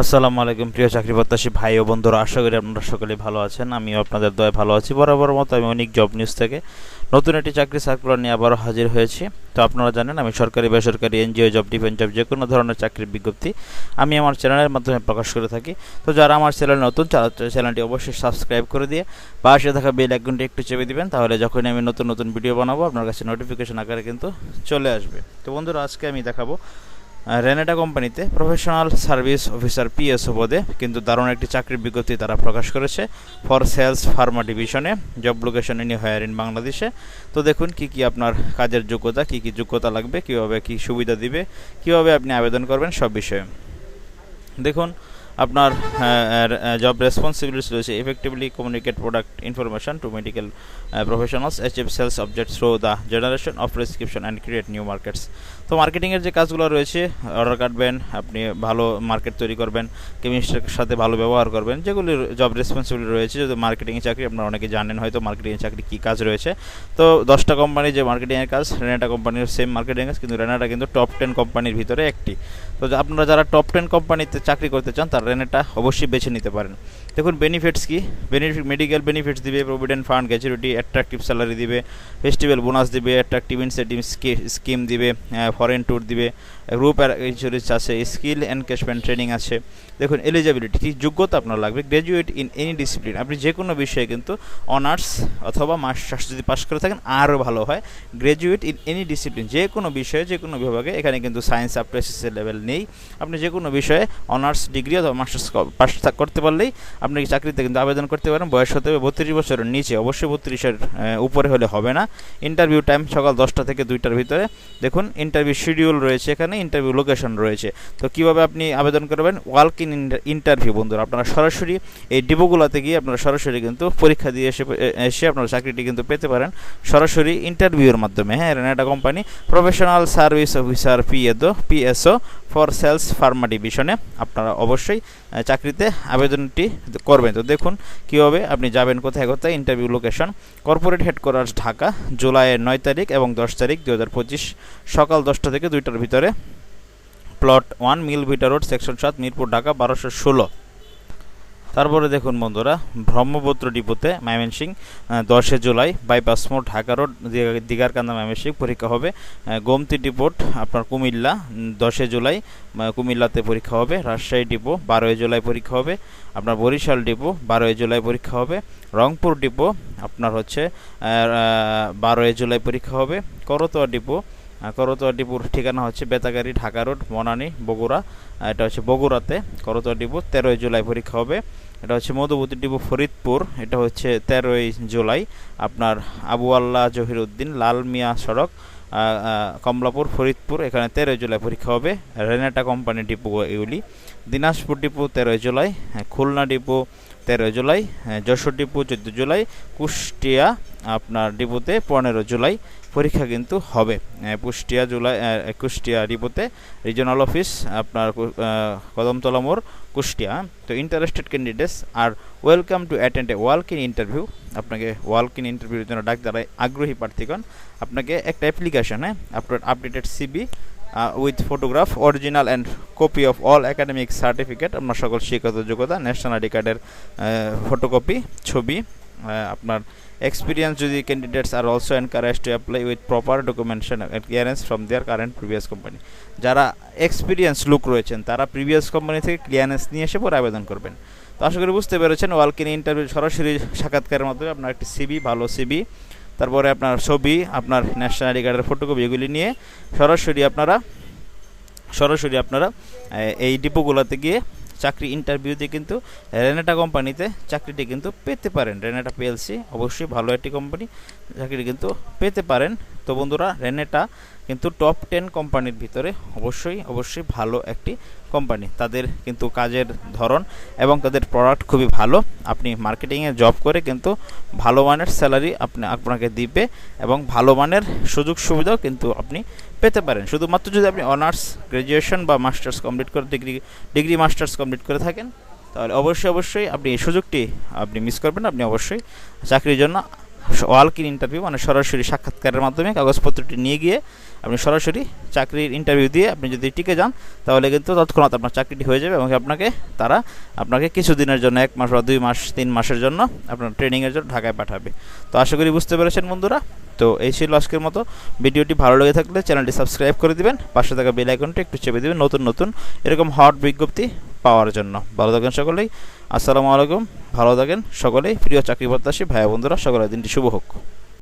আসসালামু আলাইকুম, প্রিয় চাকরি প্রত্যাশী ভাই ও বন্ধুরা। আশা করি আপনারা সকলেই ভালো আছেন, আমিও আপনাদের দয়ে ভালো আছি। বরাবর মতো আমি অনেক জব নিউজ থেকে নতুন একটি চাকরি সার্কুলার নিয়ে আবারও হাজির হয়েছি। তো আপনারা জানেন, আমি সরকারি, বেসরকারি, এনজিও জব ডিফেন্স জব যে কোনো ধরনের চাকরির বিজ্ঞপ্তি আমি আমার চ্যানেলের মাধ্যমে প্রকাশ করে থাকি। তো যারা আমার চ্যানেল নতুন চ্যানেলটি অবশ্যই সাবস্ক্রাইব করে দিয়ে পাশে থাকা বেল আইকনটি একটু চেপে দিবেন, তাহলে যখনই আমি নতুন নতুন ভিডিও বানাবো, আপনার কাছে নোটিফিকেশন আকারে কিন্তু চলে আসবে। তো বন্ধুরা, আজকে আমি দেখাবো রেনেটা কোম্পানিতে প্রফেশনাল সার্ভিস অফিসার পিএসও পদে কিন্তু দারুণ একটি চাকরির বিজ্ঞপ্তি তারা প্রকাশ করেছে ফর সেলস ফার্মা ডিভিশনে job location anywhere in বাংলাদেশে। তো দেখুন, কি কি আপনার কাজের যোগ্যতা, কি কি যোগ্যতা লাগবে, কীভাবে কি সুবিধা দিবে, কীভাবে আপনি আবেদন করবেন সব বিষয়ে। দেখুন আপনার জব রেসপন্সিবিলিটিস রয়েছে। Effectively communicate product information to medical professionals achieve sales object through the generation of prescription and create new markets তো মার্কেটিংয়ের যে কাজগুলো রয়েছে অর্ডার কাটবেন, আপনি ভালো মার্কেট তৈরি করবেন কেমিস্টের সাথে ভালো ব্যবহার করবেন, যেগুলি জব রেসপন্সিবিলিটি রয়েছে, যদি মার্কেটিংয়ের চাকরি আপনারা অনেকে জানেন হয়তো মার্কেটিংয়ের চাকরি কী কাজ রয়েছে। তো দশটা কোম্পানির যে মার্কেটিংয়ের কাজ, রেনাটা কোম্পানির সেম মার্কেটিং কাজ, কিন্তু রেনাটা কিন্তু টপ টেন কোম্পানির ভিতরে একটি। তো আপনারা যারা টপ টেন কোম্পানিতে চাকরি করতে চান, তারা রেনেটা অবশ্যই বেছে নিতে পারেন। দেখুন বেনিফিটস কি? বেনিফিট মেডিকেল বেনিফিটস দিবে provident fund gratuity attractive salary দিবে ফেস্টিভ্যাল বোনাস দিবে অ্যাট্রাকটিভ ইনসেন্টিভ স্কিম দিবে ফরেন ট্যুর দিবে। গ্রুপ ইন্স্যুরেন্স আছে স্কিল এনকেশমেন্ট ট্রেনিং আছে। দেখুন এলিজিবিলিটি কি যোগ্যতা আপনার লাগবে গ্র্যাজুয়েট ইন এনি ডিসিপ্লিন আপনি যে কোনো বিষয়ে কিন্তু অনার্স অথবা মাস্টার্স যদি পাশ করে থাকেন, আরও ভালো হয়। গ্র্যাজুয়েট ইন এনি ডিসিপ্লিন যে কোনো বিষয়ে যে কোনো বিভাগে, এখানে কিন্তু সায়েন্স টু লেভেল নেই। আপনি যে কোনো বিষয়ে অনার্স ডিগ্রি অথবা মাস্টার্স পাস করতে পারলেই আপনি চাকরিতে কিন্তু আবেদন করতে পারেন। বয়স হতে হবে বত্রিশ বছরের নিচে, অবশ্যই বত্রিশের উপরে হলে হবে না। ইন্টারভিউ টাইম সকাল দশটা থেকে দুইটার ভিতরে। দেখুন ইন্টারভিউ শিডিউল রয়েছে এখানে। ইন্টারভিউ লোকেশন রয়েছে। তো কীভাবে আপনি আবেদন করবেন? ওয়ার্ক ইন ইন্টারভিউ বন্ধুরা, আপনারা সরাসরি এই ডিপোগুলোতে গিয়ে আপনারা সরাসরি কিন্তু পরীক্ষা দিয়ে এসে এসে আপনারা চাকরিটি কিন্তু পেতে পারেন। সরাসরি ইন্টারভিউর মাধ্যমে হ্যাঁ Renata company professional service officer পিএদো PSO for sales pharma ডিভিশনে আপনারা অবশ্যই চাকরিতে আবেদনটি করবেন। তো দেখুন কীভাবে আপনি যাবেন কোথায় কোথায় interview location corporate headquarters Dhaka, জুলাইয়ের নয় তারিখ এবং দশ তারিখ দু হাজার পঁচিশ সকাল দশটা থেকে দুইটার ভিতরে plot one Milk Vita road, section সাত, মিরপুর, ঢাকা, বারোশো ষোলো। তারপরে দেখুন বন্ধুরা, ব্রহ্মপুত্র ডিপোতে ময়মনসিং দশে জুলাই, বাইপাস মোড়, ঢাকা রোড দিগারকান্দা ময়মনসিং পরীক্ষা হবে। গোমতি ডিপোট আপনার কুমিল্লা দশে জুলাই কুমিল্লাতে পরীক্ষা হবে। রাজশাহী ডিপো, বারোই জুলাই পরীক্ষা হবে। আপনার বরিশাল ডিপো, বারোই জুলাই পরীক্ষা হবে। রংপুর ডিপো, আপনার হচ্ছে বারোই জুলাই পরীক্ষা হবে। করতোয়া ডিপো করতোয়া ডিপুর ঠিকানা হচ্ছে বেতাগাড়ি, ঢাকা রোড, মনানি, বগুড়া। এটা হচ্ছে বগুড়াতে করতোয়া ডিপু তেরোই জুলাই পরীক্ষা হবে। এটা হচ্ছে মধুবতী ডিপু ফরিদপুর। এটা হচ্ছে তেরোই জুলাই। আপনার আবু আল্লাহ জহিরুদ্দিন লাল মিয়া সড়ক কমলাপুর, ফরিদপুর। এখানে তেরোই জুলাই পরীক্ষা হবে। রেনেটা কোম্পানি ডিপু এগুলি। দিনাজপুর ডিপু তেরোই জুলাই। খুলনা ডিপু তেরোই জুলাই যশোর ডিপু চোদ্দ জুলাই, কুষ্টিয়া, আপনার ডিপুতে পনেরো জুলাই পরীক্ষা কিন্তু হবে। কুষ্টিয়া জুলাই কুষ্টিয়া ডিপোতে রিজনাল অফিস আপনার কদমতলা মোড়, কুষ্টিয়া। তো interested candidates are welcome to attend a walk in interview আপনাকে ওয়ার্ক ইন ইন্টারভিউর জন্য ডাক দ্বারা আগ্রহী প্রার্থীগণ। আপনাকে একটা অ্যাপ্লিকেশন হ্যাঁ আপনার updated CV with photograph original and copy of all academic certificate আপনার সকল শিক্ষাগত যোগ্যতা ন্যাশনাল আইডি কার্ডের ফটোকপি ছবি আপনার experience যদি candidates are also encouraged to apply with proper documentation and clearance from their current company. যারা এক্সপিরিয়েন্স লুক রয়েছেন, তারা প্রিভিয়াস কোম্পানি থেকে ক্লিয়ারেন্স নিয়ে এসে পরে আবেদন করবেন। তো আশা করি বুঝতে পেরেছেন, ওয়ালকিন ইন্টারভিউ সরাসরি সাক্ষাৎকারের মাধ্যমে আপনার একটি সিবি ভালো সিবি তারপরে আপনার ছবি, আপনার ন্যাশনাল আইডি কার্ডের ফটোকপি এগুলি নিয়ে সরাসরি আপনারা সরাসরি আপনারা এই ডিপোগুলোতে গিয়ে চাকরি ইন্টারভিউতে কিন্তু, রেনেটা কোম্পানিতে চাকরিটি কিন্তু পেতে পারেন। রেনেটা পিএলসি অবশ্যই ভালো একটি কোম্পানি, চাকরিটি কিন্তু পেতে পারেন। তো বন্ধুরা, রেনেটা কিন্তু টপ টেন কোম্পানির ভিতরে অবশ্যই অবশ্যই ভালো একটি কোম্পানি তাদের কিন্তু কাজের ধরন এবং তাদের প্রোডাক্ট খুবই ভালো। আপনি মার্কেটিংয়ে জব করে কিন্তু ভালো মানের স্যালারি আপনি, আপনাকে দিবে এবং ভালো মানের সুযোগ সুবিধাও কিন্তু আপনি পেতে পারেন। শুধুমাত্র যদি আপনি অনার্স গ্র্যাজুয়েশন বা মাস্টার্স কমপ্লিট করে ডিগ্রি ডিগ্রি মাস্টার্স কমপ্লিট করে থাকেন, তাহলে অবশ্যই অবশ্যই আপনি এই সুযোগটি আপনি মিস করবেন। আপনি অবশ্যই চাকরির জন্য ওয়ালক ইন ইন্টারভিউ মানে সরাসরি সাক্ষাৎকারের মাধ্যমে কাগজপত্রটি নিয়ে গিয়ে আপনি সরাসরি চাকরির ইন্টারভিউ দিয়ে আপনি যদি টিকে যান, তাহলে কিন্তু তৎক্ষণাৎ আপনার চাকরিটি হয়ে যাবে এবং আপনাকে, তারা আপনাকে কিছুদিনের জন্য, এক মাস বা দুই মাস, তিন মাসের জন্য আপনার ট্রেনিংয়ের জন্য ঢাকায় পাঠাবে। তো আশা করি বুঝতে পেরেছেন বন্ধুরা। তো এই ছিল আজকের মতো। ভিডিওটি ভালো লেগে থাকলে চ্যানেলটি সাবস্ক্রাইব করে দিবেন। পাশে থাকা বেল আইকনটি একটু চেপে দিবেন নতুন নতুন, এরকম হট বিজ্ঞপ্তি পাওয়ার জন্য। ভালো থাকেন সকলেই। আসসালামু আলাইকুম। ভালো থাকেন সকলেই। প্রিয় চাকরি প্রত্যাশী ভাই বন্ধুরা সকলের দিনটি শুভ হোক।